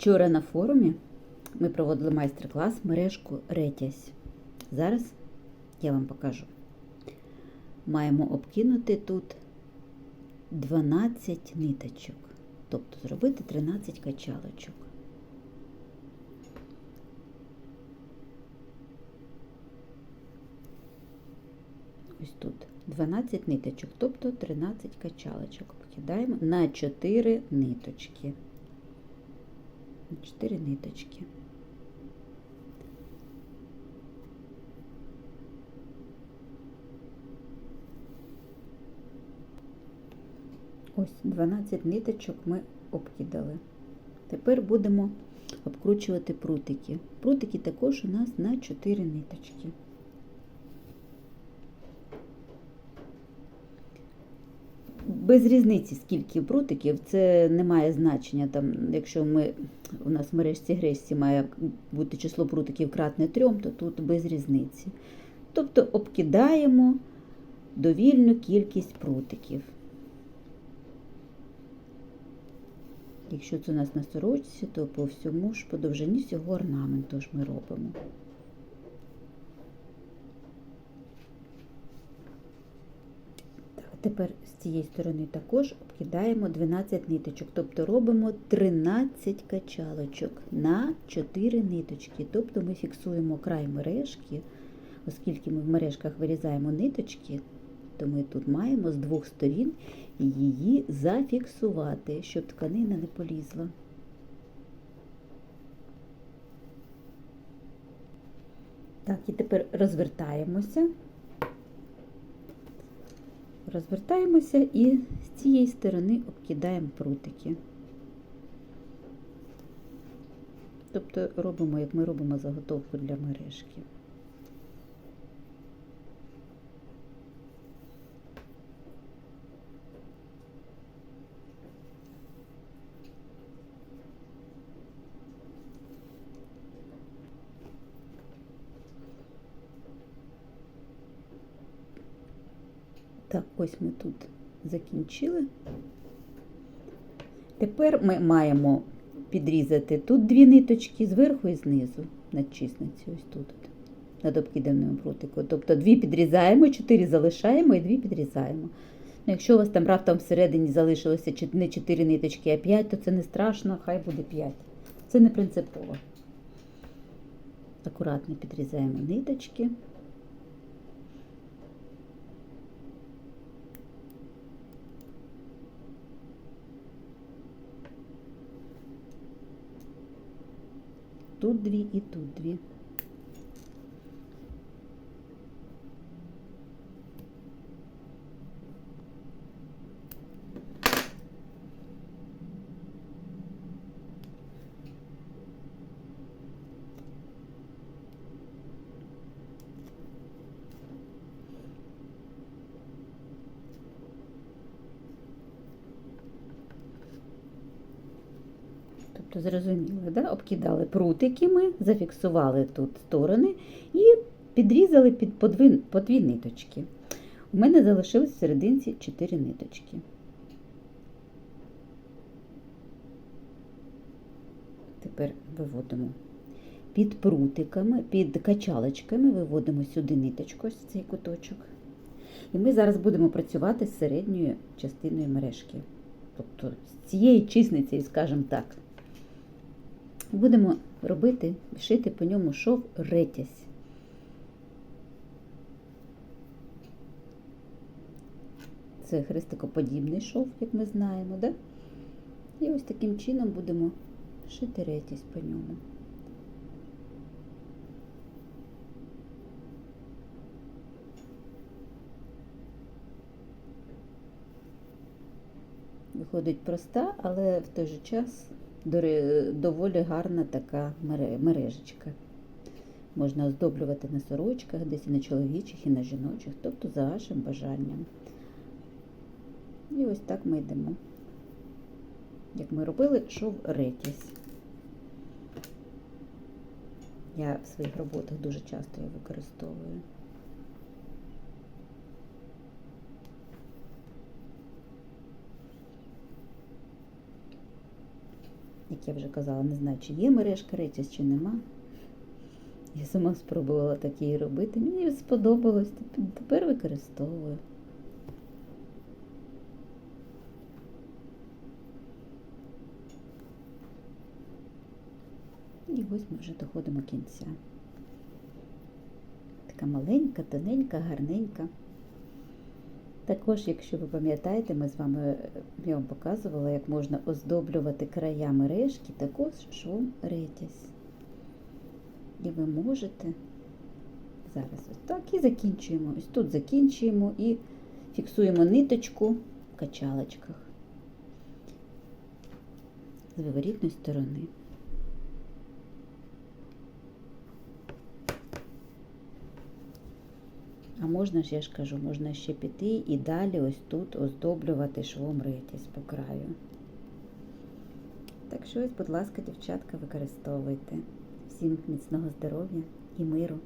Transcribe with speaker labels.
Speaker 1: Вчора на форумі ми проводили майстер-клас мережку Ретязь. Зараз я вам покажу. Маємо обкинути тут 12 ниточок, тобто зробити 13 качалочок. Ось тут 12 ниточок, тобто 13 качалочок. Покидаємо на 4 ниточки. На 4 ниточки. Ось 12 ниточок ми обкидали. Тепер будемо обкручувати прутики. Прутики також у нас на 4 ниточки. Без різниці, скільки прутиків, це не має значення. Там, якщо ми, у нас в мережці Гресі має бути число прутиків кратне трьом, то тут без різниці. Тобто обкидаємо довільну кількість прутиків. Якщо це у нас на сорочці, то по всьому ж по довжині всього орнаменту ж ми робимо. Так, тепер з цієї сторони також обкидаємо 12 ниточок, тобто робимо 13 качалочок на 4 ниточки. Тобто ми фіксуємо край мережки, оскільки ми в мережках вирізаємо ниточки, то ми тут маємо з двох сторін її зафіксувати, щоб тканина не полізла. Так, і тепер розвертаємося. Розвертаємося і з цієї сторони обкидаємо прутики. Тобто робимо, як ми робимо заготовку для мережки. Так, ось ми тут закінчили. Тепер ми маємо підрізати тут дві ниточки зверху і знизу над чисницю, ось тут, над обкиданим прутиком. Тобто дві підрізаємо, чотири залишаємо і дві підрізаємо. Ну, Якщо у вас там раптом всередині залишилося не 4 ниточки, а 5, то це не страшно, хай буде 5. Це не принципово. Акуратно підрізаємо ниточки. Тут дві і тут дві. Тобто, зрозуміли, да? обкидали прутики ми, зафіксували тут сторони і підрізали під по дві, по дві ниточки. У мене залишилось в серединці 4 ниточки. Тепер виводимо під прутиками, під качалочками виводимо сюди ниточку, ось цей куточок. І ми зараз будемо працювати з середньою частиною мережки. Тобто з цієї чисниці, скажімо так. Будемо робити, шити по ньому шов ретязь. Це хрестикоподібний шов, як ми знаємо, да? І ось таким чином будемо шити ретязь по ньому. Виходить проста, але в той же час доволі гарна така мережечка. Можна оздоблювати на сорочках, десь і на чоловічих, і на жіночих, тобто за вашим бажанням. І ось так ми йдемо. Як ми робили, шов ретязь. Я в своїх роботах дуже часто його використовую. Як я вже казала, не знаю, чи є мережка ретіс, чи нема. Я сама спробувала так її робити. Мені сподобалось, тепер використовую. І ось ми вже доходимо кінця. Така маленька, тоненька, гарненька. Також, якщо ви пам'ятаєте, ми з вами е, я вам показувала, як можна оздоблювати края мережки, також швом ретязь. І ви можете зараз ось так і закінчуємо. Ось тут закінчуємо і фіксуємо ниточку в качалочках з виворітної сторони. А можна ж, я ж кажу, можна ще піти і далі ось тут оздоблювати швом ритість по краю. Так що ось, будь ласка, дівчатка, використовуйте. Всім міцного здоров'я і миру.